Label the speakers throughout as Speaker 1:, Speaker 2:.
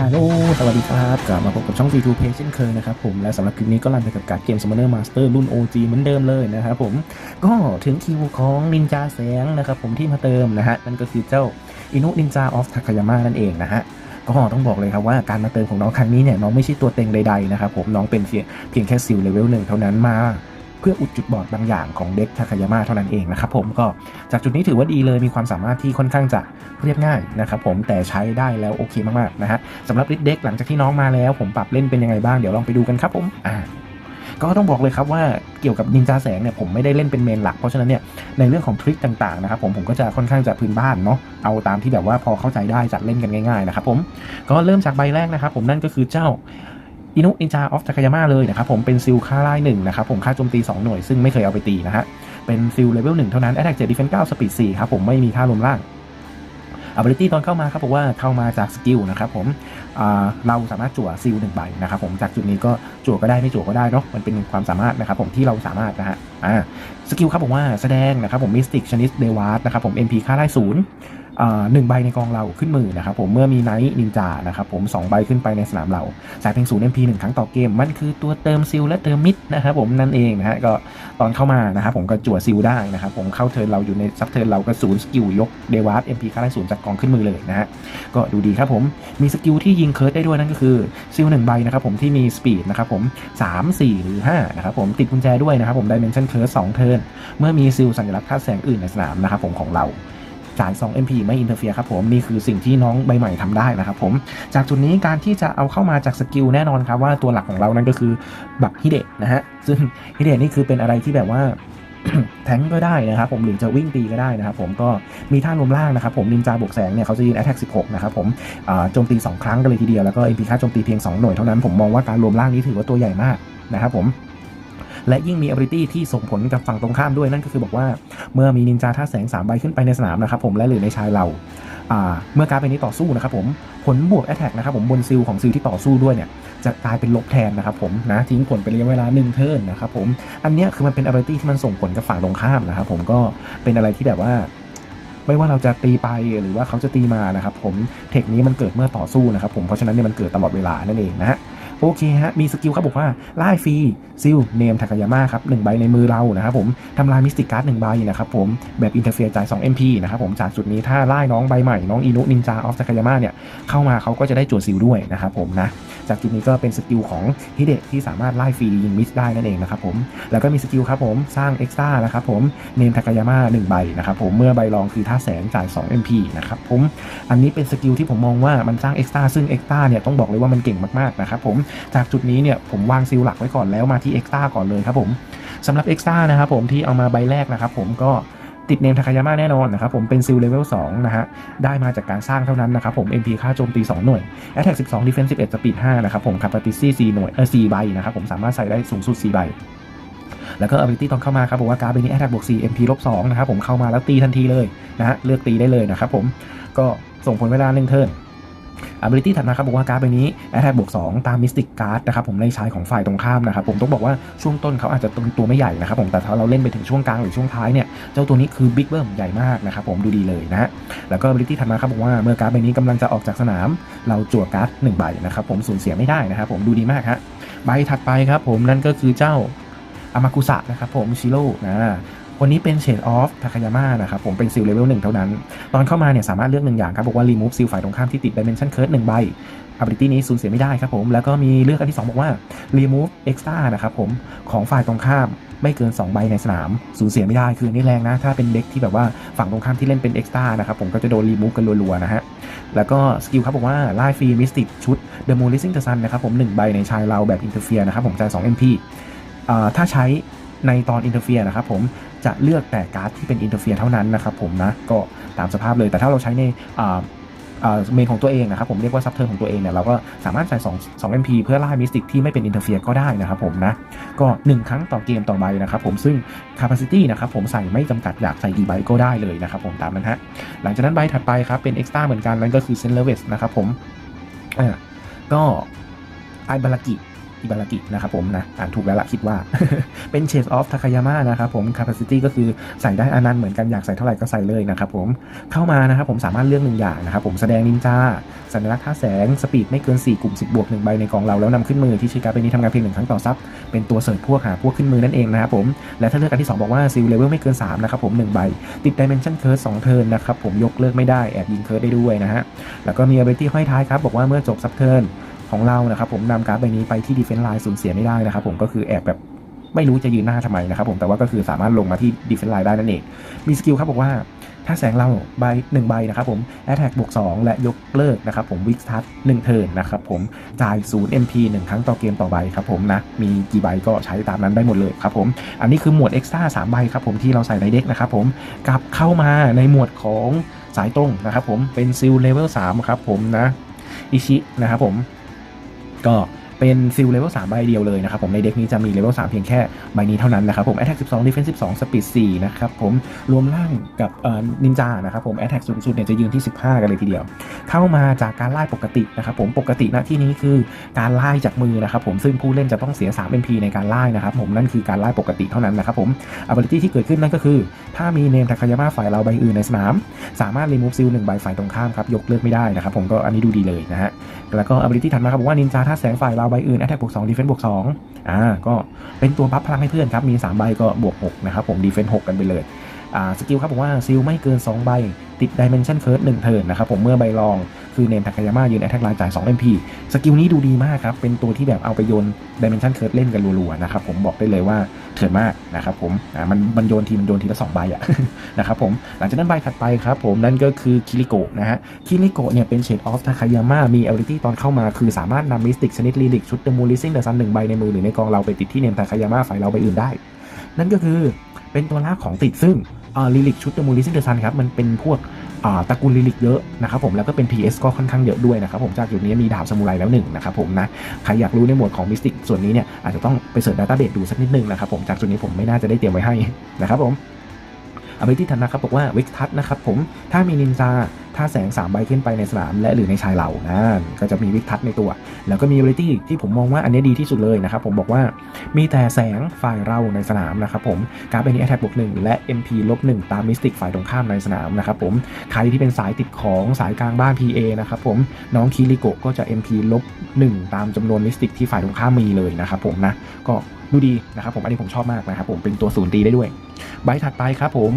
Speaker 1: ฮัลโหลสวัสดีครับ กลับมาพบกับช่อง G2 Page เช่นเคยนะครับผม และสำหรับคลิปนี้ก็รันไปกับการดเกม Summoner Master รุ่น OG เหมือนเดิมเลยนะครับผม ก็ถึงคิวของนินจาแสงนะครับผมที่มาเติมนะฮะ นั่นก็คือเจ้าอินุนินจาออฟทาคายาม่านั่นเองนะฮะก็ต้องบอกเลยครับว่าการมาเติมของน้องครั้งนี้เนี่ยน้องไม่ใช่ตัวเต็งใดๆนะครับผมน้องเป็นเพียงเพียงแค่ซิลเลเวลหนึ่งเท่านั้นมา เพื่ออุดจุดบอดบางอย่างของเด็กทาคายาม่าเท่านั้นเองนะครับผมก็จากจุดนี้ถือว่าดีเลยมีความสามารถที่ค่อนข้างจะเรียบง่ายนะครับผมแต่ใช้ได้แล้วโอเคมากๆนะฮะสำหรับลิดเด็กหลังจากที่น้องมาแล้ว ผมปรับเล่นเป็นยังไงบ้างเดี๋ยวลองไปดูกันครับผมอ่าก็ต้องบอกเลยครับว่าเกี่ยวกับนินจาแสงเนี่ยผมไม่ได้เล่นเป็นเมนหลักเพราะฉะนั้นเนี่ยในเรื่องของทริคต่างๆนะครับผมผมก็จะค่อนข้างจะพื้นบ้านเนาะเอาตามที่แบบว่าพอเข้าใจได้จัดเล่นกันง่ายๆนะครับผมก็เริ่มจากใบแรกนะครับผมนั่นก็คือเจ้า อินุอินจาออฟทาคายาม่าเลยนะครับผมเป็นซิลค่าไล่หนึ่งนะครับผมค่าโจมตี 2 หน่วยซึ่งไม่เคยเอาไปตีนะฮะเป็นซิลเลเวลหนึ่งเท่านั้น Attack 7 Defense 9 Speed 4ครับผมไม่มีค่ารวมล่างอัลเบลิตอนเข้ามาครับบอกว่าเข้ามาจากสกิลนะครับผมเราสามารถจั่วซิลหนึ่งใบนะครับผมจากจุดนี้ก็จั่วก็ได้ไม่จั่วก็ได้เนาะมันเป็นความสามารถนะครับผมที่เราสามารถนะฮะ อ่าสกิลครับผมว่าแสดงนะครับผมมิสติกชนิดเดวาร์นะครับผม MP ค่าไล่ศูนย์หนึ่งใบในกองเราขึ้นมือนะครับผมเมื่อมีไนท์นินจานะครับผมสองใบขึ้นไปในสนามเราจ่ายเพียงศูนย์ MP หนึ่งครั้งต่อเกม มันคือตัวเติมซิลและเติมมิดนะครับผมนั่นเองนะฮะก็ตอนเข้ามานะครับผมก็จั่วซิลได้นะครับผมเข้าเทิร์นเราอยู่ในซับเทิร์นเราก็ศูนย์สกิลยกเดวาร์ MP ค่าได้ศูนย์จากกองขึ้นมือเลยนะฮะก็ดูดีครับผมมีสกิลที่ยิงเคิร์ดได้ด้วยนั่นก็คือซิลหนึ่งใบนะครับผมที่มีสปีดนะครับผม3 4หรือ5นะครับผมติดกุญแจด้วยนะครับผมดิเมนชันเคิร์สเทิร์นเมื่อมีซิลสัญลักษณ์ธาตุแสงอื่นในสนามนะครับผมของเราจ่าย2 MP ไม่อินเทอร์เฟียครับผมนี่คือสิ่งที่น้องใบใหม่ทำได้นะครับผมจากจุดนี้การที่จะเอาเข้ามาจากสกิลแน่นอนครับว่าตัวหลักของเรานั่นก็คือบักฮิเดะนะฮะซึ่งฮิเดะนี่คือเป็นอะไรที่แบบว่าแทงก็ได้นะครับผมหรือจะวิ่งตีก็ได้นะครับผมก็มีท่ารวมล่างนะครับผมนินจาบวกแสงเนี่ยเขาจะยืน Attack 16 นะครับผมโจมตี 2 ครั้งกันเลยทีเดียวแล้วก็ MP ค่าโจมตีเพียง 2 หน่วยเท่านั้นผมมองว่าการรวมล่างนี้ถือว่าตัวใหญ่มากนะครับผม และยิ่งมี ability ที่ส่งผลกับฝั่งตรงข้ามด้วยนั่นก็คือบอกว่าเมื่อมีนินจาท่าแสง3ใบขึ้นไปในสนามนะครับผมและหรือในชายเราเมื่อการดใบนี้ต่อสู้นะครับผมผลบวก attack นะครับผมบนซิลของซิลที่ต่อสู้ด้วยเนี่ยจะกลายเป็นลบแทนนะครับผมนะทิ้งผลเป็นระยะเวลา1เทิร์นนะครับผมอันนี้คือมันเป็น ability ที่มันส่งผลกับฝั่งตรงข้ามนะครับผมก็เป็นอะไรที่แบบว่าไม่ว่าเราจะตีไปหรือว่าเขาจะตีมานะครับผมเทคนี้มันเกิดเมื่อต่อสู้นะครับผมเพราะฉะนั้นเนี่ยมันเกิดตลอดเวลานั่นเองนะฮะ โอเคฮะ มีสกิลครับบอกว่าไล่ฟรีซิลเนมทากายาม่าครับหนึ่งใบในมือเรานะครับผมทำลายมิสติกการ์ดหนึ่งใบนะครับผมแบบอินเทอร์เฟียร์จ่าย2 MP นะครับผมจากจุดนี้ถ้าไล่น้องใบใหม่น้องอินุนินจาออฟทากายาม่าเนี่ยเข้ามาเขาก็จะได้จวดซิลด้วยนะครับผมนะ จากจุดนี้ก็เป็นสกิลของฮิเดะที่สามารถไล่ฟรียิงมิสได้นั่นเองนะครับผมแล้วก็มีสกิลครับผมสร้างเอ็กซ์ต้านะครับผมเนมทากายาม่าหนึ่งใบนะครับผมเมื่อใบรองคือท่าแสงจ่าย 2 MP นะครับผมอันนี้เป็นสกิลที่ผมมองว่ามันสร้างเอ็กซ์ต้าซึ่งเอ็กซ์ต้าเนี่ยต้องบอกเลยว่ามันเก่งมากๆนะครับผมจากจุดนี้เนี่ยผมวางซิลหลักไว้ก่อนแล้วมาที่เอ็กซ์ต้าก่อนเลยครับผมสำหรับเอ็กซ์ต้านะครับผมที่เอามาใบแรกนะครับผมก็ ติดเนมทาคายาม่าแน่นอนนะครับผมเป็นซิลเลเวล2นะฮะได้มาจากการสร้างเท่านั้นนะครับผม MP ค่าโจมตี 2 หน่วย Attack 12 Defense 11 Speed 5นะครับผมคาปาติซี่4หน่วยเออ4ใบนะครับผมสามารถใส่ได้สูงสุด 4 ใบแล้วก็ ability ตอนเข้ามาครับบอกว่าการ์ดใบนี้ attack บวก4 MP ลบ2นะครับผมเข้ามาแล้วตีทันทีเลยนะฮะเลือกตีได้เลยนะครับผมก็ส่งผลเวลาหนึ่งเทิร์น ability ถัดมาครับบอกว่าการ์ดใบนี้ attack บวก2ตาม mystic card นะครับผมในชายของฝ่ายตรงข้ามนะครับผมต้องบอกว่าช่วงต้นเขาอาจจะตัวไม่ใหญ่นะครับผมแต่ถ้าเราเล่นไปถึงช่วงกลางหรือช่วงท้ายเนี่ยเจ้าตัวนี้คือ big เบิ้มใหญ่มากนะครับผมดูดีเลยนะแล้วก็ ability ถัดมาครับบอกว่าเมื่อการ์ดใบนี้กำลังจะออกจากสนาม เราจั่วการ์ดหนึ่งใบนะครับผมสูญเสียไม่ได้นะครับผมดูดีมากฮะใบถัดไปครับผมนั่นก็คือเจ้าอามากุสะนะครับผมชิโร่นะ คนนี้เป็นเชดออฟทาคายาม่านะครับผมเป็นซิลเลเวลหนึ่งเท่านั้น ตอนเข้ามาเนี่ยสามารถเลือกหนึ่งอย่างครับบอกว่ารีมูฟซิลฝ่ายตรงข้ามที่ติด Dimension Curse หนึ่งใบ ability นี้สูญเสียไม่ได้ครับผม แล้วก็มีเลือกอันที่ 2 บอกว่า remove extra นะครับผมของฝ่ายตรงข้ามไม่เกิน 2 ใบในสนามสูญเสียไม่ได้คือนี่แรงนะ ถ้าเป็นเด็กที่แบบว่าฝั่งตรงข้ามที่เล่นเป็น extra นะครับผมก็จะโดน remove กันรัวๆนะฮะ แล้วก็สกิลครับบอกว่าไล่ฟรีมิสติกชุด The m o l i s i n g the Sun นะครับผมหนึ่งใบในชายเราแบบ interfere นะครับผมจ่าย2 MP อ่าถ้าใช้ในตอนอินเตอร์เฟียนะครับผม จะเลือกแต่การ์ดที่เป็นอินเตอร์เฟียเท่านั้นนะครับผมนะก็ตามสภาพเลยแต่ถ้าเราใช้ในเมนของตัวเองนะครับผมเรียกว่าซับเทิร์นของตัวเองเนี่ยเราก็สามารถใส่2 2 MP เพื่อล่ามิสติกที่ไม่เป็นอินเตอร์เฟียก็ได้นะครับผมนะก็ 1 ครั้งต่อเกมต่อใบนะครับผมซึ่ง capacity นะครับผมใส่ไม่จำกัดอยากใส่กี่ใบก็ได้เลยนะครับผมตามนั้นฮะหลังจากนั้นใบถัดไปครับเป็น extra เหมือนกันนั่นก็คือเซนเลเวสนะครับผมอ่าก็ไอบารากิ อิบารากินะครับผมนะอ่านถูกแล้วละคิดว่า เป็น Shades of Takayama นะครับผม Capacity ก็คือใส่ได้อนันต์เหมือนกันอยากใส่เท่าไหร่ก็ใส่เลยนะครับผมเข้ามานะครับผมสามารถเลือกหนึ่งอย่างนะครับผมแสดงนินจาสัญลักษณ์ท่าแสงสปีดไม่เกิน 4 กลุ่ม 10 บวก1ใบในกองเราแล้วนำขึ้นมือที่ใช้การ์ดใบนี้ทำงานเพียงหนึ่งครั้งต่อซับเป็นตัวเสริมพวกหาพวกขึ้นมือนั่นเองนะครับผมและถ้าเลือกอันที่ 2 บอกว่าซิลเลเวลไม่เกิน3นะครับผม1ใบติด Dimension Curse 2เทิร์นนะครับผมยกเลิกไม่ได้แอบยิงเคิร์ดได้ด้วยนะฮะแล้วก็มี ability ห้อยท้ายครับบอกว่าเมื่อจบซับเทิร์น ของเรานะครับผมนำการ์ดใบนี้ไปที่ defense line สูญเสียไม่ได้นะครับผมก็คือแอบแบบไม่รู้จะยืนหน้าทำไมนะครับผมแต่ว่าก็คือสามารถลงมาที่ defense line ได้นั่นเอง มีสกิลครับบอกว่าถ้าแสงเราใบหนึ่งใบนะครับผม attack บวก2และยกเลิกนะครับผม weak touch 1เทิร์นนะครับผมจ่าย0 MP 1 ครั้งต่อเกมต่อใบครับผมนะ มีกี่ใบก็ใช้ตามนั้นได้หมดเลยครับผม อันนี้คือหมวด extra 3ใบครับผมที่เราใส่ในเด็กนะครับผมกลับเข้ามาในหมวดของสายตรงนะครับผมเป็นซิลเลเวล3ครับผมนะอิชินะครับผม ก็ เป็นซิลเลเวล3ใบเดียวเลยนะครับผมในเด็กนี้จะมีเลเวล3เพียงแค่ใบนี้เท่านั้นนะครับผม Attack 12 Defense 12 Speed 4นะครับผมรวมร่างกับนินจานะครับผม Attack สูงสุดเนี่ยจะยืนที่15กันเลยทีเดียว เข้ามาจากการไล่ปกตินะครับผมปกติณที่นี้คือการไล่จากมือนะครับผมซึ่งผู้เล่นจะต้องเสีย3 MP ในการไล่นะครับผมนั่นคือการไล่ปกติเท่านั้นนะครับผม ability ที่เกิดขึ้นนั่นก็คือ ถ้ามีเนมทาคายาม่าฝ่ายเราใบอื่นในสนาม สามารถ remove ซิลหนึ่งใบฝ่ายตรงข้ามครับยกเลิกไม่ได้นะครับผมก็อันนี้ดูดีเลยนะฮะแล้วก็ ability ถัดมาครับบอกว่านินจาถ้าแสงฝ่ายเราใบอื่นแอตแทกบวกสองดีเฟนต์บวกสองอ่าก็เป็นตัวบัฟพลังให้เพื่อนครับมี3ใบก็บวก6นะครับผมดีเฟนต์6กันไปเลย สกิลครับบอกว่าซิลไม่เกิน 2 ใบ ติด dimension curse 1เทิร์นนะครับผมเมื่อใบรองคือเนมทากายาม่ายืน attack ลายจ่าย2 MP สกิลนี้ดูดีมากครับ เป็นตัวที่แบบเอาไปโยน dimension curse เล่นกันรัวๆนะครับผมบอกได้เลยว่าเถื่อนมากนะครับผมอ่ามันมันโยนทีมันโยนทีละสองใบอะนะครับผมหลังจากนั้นใบถัดไปครับผมนั่นก็คือคิริโกะนะฮะคิริโกะเนี่ยเป็นเชดออฟทาคายาม่ามี ability ตอนเข้ามาคือสามารถนำมิสติกชนิดลีลิกชุดเดมูลิซิงเดอะซันหนึ่งใบในมือหรือในกองเราไปติดที่เนมทาคายาม่าฝ่ายเราใบอื่นได้ นั่นก็คือเป็นตัวลากของติดซึ่ง ลิลิกชุดเดอะมูลิซิงเดอะซันครับมันเป็นพวกตระกูลลิลิกเยอะนะครับผมแล้วก็เป็น PS ก็ค่อนข้างเยอะด้วยนะครับผมจากจุดนี้มีดาบสมุไรแล้วหนึ่งนะครับผมนะใครอยากรู้ในหมวดของมิสติกส่วนนี้เนี่ยอาจจะต้องไปเสิร์ชดัตต้าเบสดูสักนิดนึงนะครับผมจากจุดนี้ผมไม่น่าจะได้เตรียมไว้ให้นะครับผมอ b i l i t y ถัดมาครับบอกว่าวิกทัศนะครับผมถ้ามีนินจา ถ้าแสง3ใบขึ้นไปในสนาม และหรือในชายเหล่านะก็จะมีวิกทัศในตัว แล้วก็มี ability ที่ผมมองว่าอันนี้ดีที่สุดเลยนะครับ ผมบอกว่ามีแต่แสงฝ่ายเราในสนามนะครับผมการ์ดใบนี้ attack บวก1และ MP ลบ1ตามมิสติกฝ่ายตรงข้ามในสนามนะครับผมใครที่เป็นสายติดของสายกลางบ้าน PA นะครับผมน้องคิริโกก็จะ MP ลบ1ตามจำนวนมิสติกที่ฝ่ายตรงข้ามมีเลยนะครับผมนะก็ดูดีนะครับผมอันนี้ผมชอบมากนะครับผมเป็นตัวศูนย์ตีได้ด้วย ใบถัดไปครับผม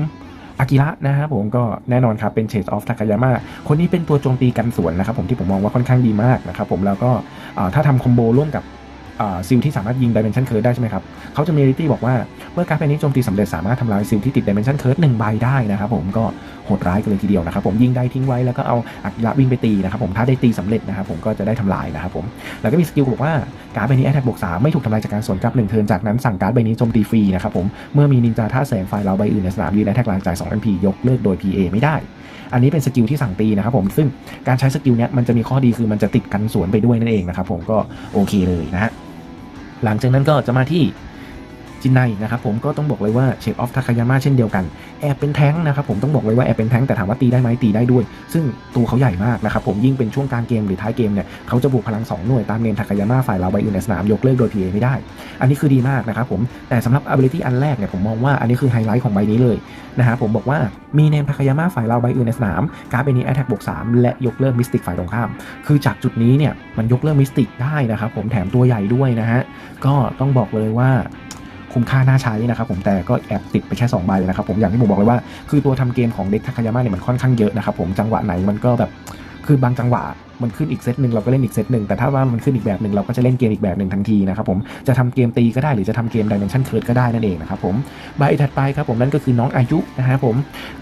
Speaker 1: อากิระนะครับผมก็แน่นอนครับเป็นเชสออฟทากายามะคนนี้เป็นตัวโจมตีกันสวนนะครับผมที่ผมมองว่าค่อนข้างดีมากนะครับผมแล้วก็ถ้าทำคอมโบร่วมกับ ซิลที่สามารถยิงดิเมนชันเคิร์ดได้ใช่ไหมครับเขาจะมีริตี้บอกว่าเมื่อการเป็นนี้โจมตีสำเร็จสามารถทำลายซิลที่ติดดิเมนชันเคิร์ดหนึ่งใบได้นะครับผมก็โหดร้ายกันเลยทีเดียวนะครับผมยิงได้ทิ้งไว้แล้วก็เอาอากิระวิ่งไปตีนะครับผมถ้าได้ตีสำเร็จนะครับผมก็จะได้ทำลายนะครับผมแล้วก็มีสกิลบอกว่าการ์ดใบนี้แอตแทกบวกสามไม่ถูกทำลายจากการสวนกลับหนึ่งเทิร์นจากนั้นสั่งการ์ดใบนี้โจมตีฟรีนะครับผมเมื่อมีนินจาท่าแสงไฟเราใบอื่นในสนามยืนแอตแทกลายจ่าย2 MP ยกเลิกโดย PA ไม่ได้อันนี้เป็นสกิลที่สั่งตีนะครับผมซึ่งการใช้สกิลเนี้ยมันจะมีข้อดีคือมันจะติดกันสวนไปด้วยนั่นเองนะครับผมก็โอเคเลยนะฮะ หลังจากนั้นก็จะมาที่ จินไนนะครับผมก็ต้องบอกเลยว่าเชฟออฟทาคายาม่าเช่นเดียวกันแอบเป็นแท้งนะครับผมต้องบอกเลยว่าแอบเป็นแท้งแต่ถามว่าตีได้ไหมตีได้ด้วย ซึ่งตัวเขาใหญ่มากนะครับผมยิ่งเป็นช่วงกลางเกมหรือท้ายเกมเนี่ยเขาจะบวกพลัง 2 หน่วยตามเนมทาคายาม่าฝ่ายเราใบอื่ในสนามยกเลิกโดย PA ไม่ได้ อันนี้คือดีมากนะครับผมแต่สำหรับ ability อันแรกเนี่ยผมมองว่าอันนี้คือไฮไลท์ของใบนี้เลยนะฮะผมบอกว่ามีเนมทาคายาม่าฝ่ายเราใบอื่นในสนามการ์ดใบนี้ attack บวก3และยกเลิกมิสติกฝ่ายตรงข้าม คือจากจุดนี้เนี่ยมันยกเลิกมิสติกได้นะครับผมแถมตัวใหญ่ด้วยนะฮะก็ต้องบอกเลยว่า คุ้มค่าน่าใช้นะครับผมแต่ก็แอบติดไปแค่2ใบนะครับผมอย่างที่ผมบอกเลยว่า คือตัวทำเกมของเด็กทาคายาม่าเนี่ยมันค่อนข้างเยอะนะครับผมจังหวะไหนมันก็แบบ คือบางจังหวะมันขึ้นอีกเซตหนึ่งเราก็เล่นอีกเซตหนึ่งแต่ถ้าว่ามันขึ้นอีกแบบหนึ่งเราก็จะเล่นเกมอีกแบบหนึ่งทันทีนะครับผมจะทำเกมตีก็ได้หรือจะทำเกมดิเมนชันเคิร์ดก็ได้นั่นเองนะครับผมใบถัดไปครับผมนั่นก็คือน้องอายุนะฮะผม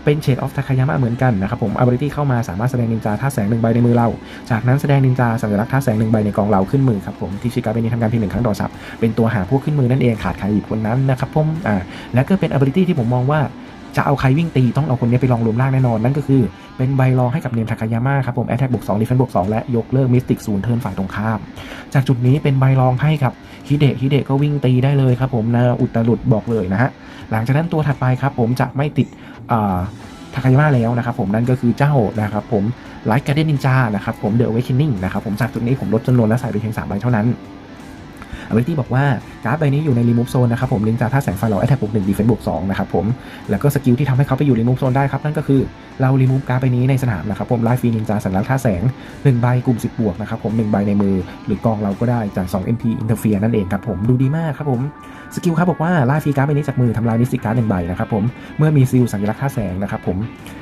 Speaker 1: เป็นเชดออฟทาคายาม่าเหมือนกันนะครับผม ability เข้ามาสามารถแสดงนินจาท่าแสงหนึ่งใบในมือเรา จากนั้นแสดงนินจาสัญลักษณ์ท่าแสงหนึ่งใบในกองเราขึ้นมือครับผมที่ชิกาเป็นนี้ทำการเพียงหนึ่งครั้งต่อสับเป็นตัวหาพวกขึ้นมือนั่นเองขาดใครอีกคนนั้นนะครับผมอ่าแล้วก็เป็น ability ที่ผมมองว่าจะเอาใครวิ่งตีต้องเอาคนนี้ไปลองรวมร่างแน่นอนนั่นก็คือ เป็นใบรองให้กับเนมทากายาม่าครับผมแอ t แทกบวก2 defense บวก2และยกเลิกมิสติกศูนย์เทิร์นฝ่ายตรงข้าม จากจุดนี้เป็นใบรองให้กับฮิเดะฮิเดะก็วิ่งตีได้เลยครับผมนะอุตรุดบอกเลยนะฮะหลังจากนั้นตัวถัดไปครับผมจะไม่ติดทาคายาม่าแล้วนะครับผมนั่นก็คือเจ้านะครับผมไลท์การ์เดนนินจานะครับผมเดอะเวคินนิ่งนะครับผมจากจุดนี้ผมลดจำนวนและใส่ไปเพียง3ใบเท่านั้น ability บอกว่า การ์ดใบนี้อยู่ใน remove zone นะครับผมลินจาท่าแสงไฟเรา attack บวก1 defense บวก2นะครับผมแล้วก็สกิลที่ทำให้เขาไปอยู่ remove zone ได้ครับนั่นก็คือเรา remove การ์ดใบนี้ในสนามนะครับผมไล่ฟรีนินจาสัญลักษณ์ท่าแสง1ใบกลุ่ม10บวกนะครับผม1ใบในมือ หรือกองเราก็ได้จาก2 MP interfere นั่นเองครับผมดูดีมากครับผมสกิลครับบอกว่าไล่ฟรีการ์ดใบนี้จากมือทำลายมิสติกการ์ดหนึ่งใบนะครับผมเมื่อมีซิลสัญลักษณ์ท่าแสงนะครับผม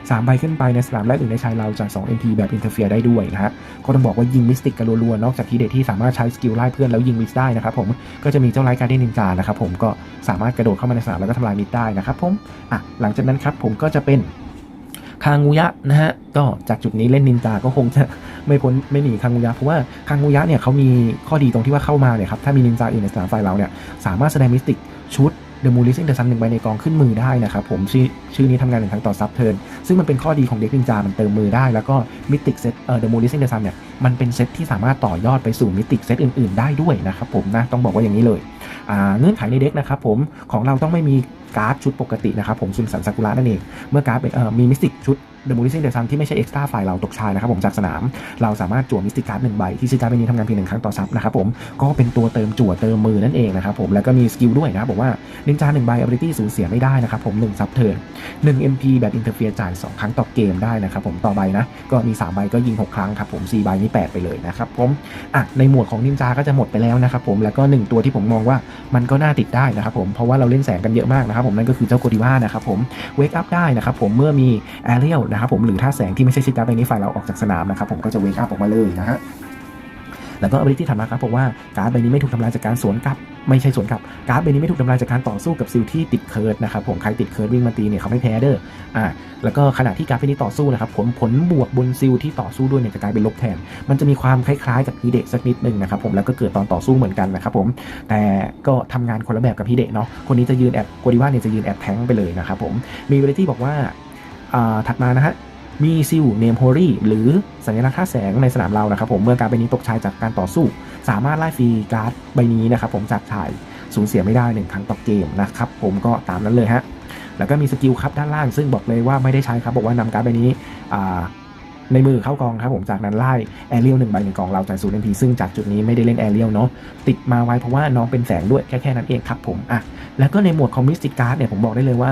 Speaker 1: สามใบขึ้นไปในสนามและหนึ่งในชายเราจาก2 MP แบบ interfere ได้ด้วยนะฮะก็ต้องบอกว่ายิงมิสติกกันรัวๆนอกจากทีเด็ดที่สามารถใช้สกิลไล่เพื่อนแล้วยิงมิสได้นะครับผมก็จะมีเจ้าไลายการ์เดนนินจานะครับผมก็สามารถกระโดดเข้ามาในสนามแล้วก็ทำลายมิสได้นะครับผมอะหลังจากนั้นครับผมก็จะเป็นคางูยะนะฮะก็จากจุดนี้เล่นนินจาก็คงจะไม่พ้นไม่หนีคางูยะเพราะว่าคางูยะเนี่ยเขามีข้อดีตรงที่ว่าเข้ามาเนี่ยครับถ้ามีนินจาอื่นในสนามไฟเราเนี่ยสามารถแสดงมิสติกชุด The m o o l i s i n g the Sun หนึ่งใบในกองขึ้นมือได้นะครับผมชื่อชื่อนี้ทำงานหนึ่งครั้งต่อซับเทิร์นซึ่งมันเป็นข้อดีของเด็กนินจา มันเติมมือได้ แล้วก็มิติกเซตเอ่อ The m o o l i s i n g the Sun เนี่ยมันเป็นเซตที่สามารถต่อยอดไปสู่มิติกเซตอื่น ๆ ได้ด้วยนะครับผมนะต้องบอกว่าอย่างนี้เลยอ่าเงื่อนไขในเด็กนะครับผมของเราต้องไม่มีการ์ดชุดปกตินะครับผมซุนสันซากุระนั่นเองเมื่อการ์ดเป็นเอ่อมีมิสติกชุด The m o o l i s i n g the Sun ที่ไม่ใช่เอ็กซ์ต้าไฟเราตกชายนะครับผมจากสนาม เราสามารถจั่วมิสติการ์ดหนึ่งใบที่ชื่อการ์ดใบนี้ทำงานเพียงหนึ่งครั้งต่อซับนะครับผมก็เป็นตัวเติมจั่วเติมมือนั่นเองนะครับผมแล้วก็มีสกิลด้วยนะครับบอกว่านินจาหนึ่งใบ ability สูญเสียไม่ได้นะครับผม1ซับเทิร์น1 MP แบบ interfere จ่าย 2 ครั้งต่อเกมได้นะครับผมต่อใบนะก็มี 3 ใบก็ยิง 6 ครั้งครับผม4ใบนี่8ไปเลยนะครับผมอะในหมวดของนินจาก็จะหมดไปแล้วนะครับผมแล้วก็ 1 ตัวที่ผมมองว่ามันก็น่าติดได้นะครับผมเพราะว่าเราเล่นแสงกันเยอะมากนะครับผมนั่นก็คือเจ้าโกดิว่านะครับผมเวกอัพได้นะครับผมเมื่อมีแอเรียลนะครับผมหรือท่าแสงที่ไม่ใช่ชิดการ์ดใบนี้ฝ่ายเราออกจากสนามนะครับผมก็จะเวกอัพออกมาเลยนะฮะแล้วก็ ability ถัดมาครับบอกว่าการ์ดใบนี้ไม่ถูกทำลายจากการสวนกลับ ไม่ใช่สวนกลับ การ์ดใบนี้ไม่ถูกทำลายจากการต่อสู้กับซิลที่ติดเคิร์ดนะครับผมใครติดเคิร์ดวิ่งมาตีเนี่ยเขาไม่แพ้เด้ออ่าแล้วก็ขณะที่การ์ดใบนี้ต่อสู้นะครับผลผลบวกบนซิลที่ต่อสู้ด้วยเนี่ยจะกลายเป็นลบแทน มันจะมีความคล้ายๆกับฮีเดะสักนิดหนึ่งนะครับผมแล้วก็เกิดตอนต่อสู้เหมือนกันนะครับผมแต่ก็ทำงานคนละแบบกับฮีเดะเนาะคนนี้จะยืนแอบโกดิว่าเนี่ยจะยืนแอบแทงไปเลยนะครับผมมี ability บอกว่า ถัดมานะฮะมีซิลเนมโฮรี่หรือสัญลักษณ์ท่าแสงในสนามเรานะครับผมเมื่อการใบนี้ตกชายจากการต่อสู้ สามารถไล่ฟรีการ์ดใบนี้นะครับผมจากชายสูญเสียไม่ได้หนึ่งครั้งต่อเกมนะครับผมก็ตามนั้นเลยฮะแล้วก็มีสกิลครับด้านล่างซึ่งบอกเลยว่าไม่ได้ใช้ครับบอกว่านำการ์ดใบนี้ในมือเข้ากองครับผมจากนั้นไล่แอเรียลหนึ่งใบในกองเราจ่ายศูนย์เอ็มพีซึ่งจากจุดนี้ไม่ได้เล่นแอเรียลเนาะติดมาไว้เพราะว่าน้องเป็นแสงด้วยแค่แค่นั้นเองครับผมอะ แล้วก็ในหมวดคอมมิสติการ์ดเนี่ยผมบอกได้เลยว่า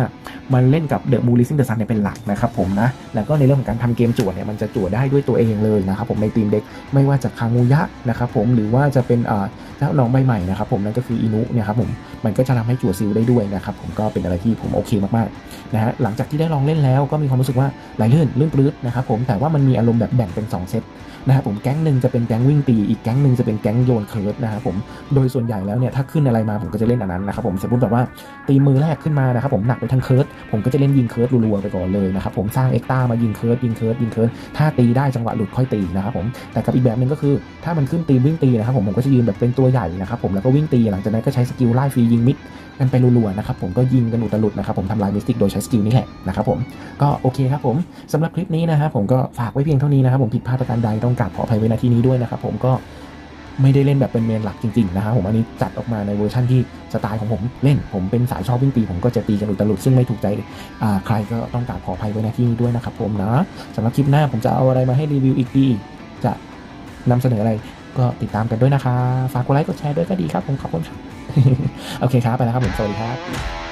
Speaker 1: มันเล่นกับเดอะมูลิซิงเดอะซันเนี่ยเป็นหลักนะครับผมนะ แล้วก็ในเรื่องของการทำเกมจั่วเนี่ยมันจะจั่วได้ด้วยตัวเองเลยนะครับผมในทีมเด็กไม่ว่าจะคางูยะนะครับผมหรือว่าจะเป็นอ่าเจ้าน้องใบใหม่นะครับผมนั่นก็คืออินุเนี่ยครับผมมันก็จะทำให้จั่วซิลได้ด้วยนะครับผมก็เป็นอะไรที่ผมโอเคมากๆนะฮะหลังจากที่ได้ลองเล่นแล้วก็มีความรู้สึกว่าไหลลื่นลื่นปลื้ดนะครับผมแต่ว่ามันมีอารมณ์แบบแบ่งเป็นสองเซต นะครับผมแก๊งหนึ่งจะเป็นแก๊งวิ่งตีอีกแก๊งหนึ่งจะเป็นแก๊งโยนเคิร์ดนะครับผมโดยส่วนใหญ่แล้วเนี่ยถ้าขึ้นอะไรมาผมก็จะเล่นอันนั้นนะครับผมสมมติแบบว่าตีมือแรกขึ้นมานะครับผมหนักไปทางเคิร์ดผมก็จะเล่นยิงเคิร์ดรัวๆไปก่อนเลยนะครับผมสร้างเอ็กต้ามายิงเคิร์ดยิงเคิร์ดยิงเคิร์ดถ้าตีได้จังหวะหลุดค่อยตีนะครับผมแต่กับอีกแบบหนึ่งก็คือ ถ้ามันขึ้นตีวิ่งตีนะครับผมผมก็จะยืนแบบเป็นตัวใหญ่นะครับผมแล้วก็วิ่งตีหลังจากนั้นก็ใช้สกิลไล่ฟรียิงมิดกันไปรัวๆนะครับผมก็ยิงกันอุตลุดนะครับผมทำลายมิสติกโดยใช้สกิลนี้แหละนะครับผมก็โอเคครับผมสำหรับคลิปนี้นะครับผมก็ฝากไว้เพียงเท่านี้นะครับผมผิดพลาดประการใดต้องกราบขออภัยไว้ณที่นี้ด้วยนะครับผมก็ไม่ได้เล่นแบบเป็นเมนหลักจริงๆนะครับผมอันนี้จัดออกมาในเวอร์ชันที่สไตล์ของผมเล่น ผมเป็นสายชอบวิ่งตีผมก็จะตีกันอุตลุดซึ่งไม่ถูกใจใครก็ต้องกราบขออภัยไว้ในที่นี้ด้วยนะครับผมนะสำหรับคลิปหน้าผมจะเอาอะไรมาให้รีวิวอีกดีจะนำเสนออะไรก็ติดตามกันด้วยนะคะ ฝากกดไลค์กดแชร์ด้วยก็ดีครับผมขอบคุณครับ โอเคครับ ไปแล้วครับผม สวัสดีครับ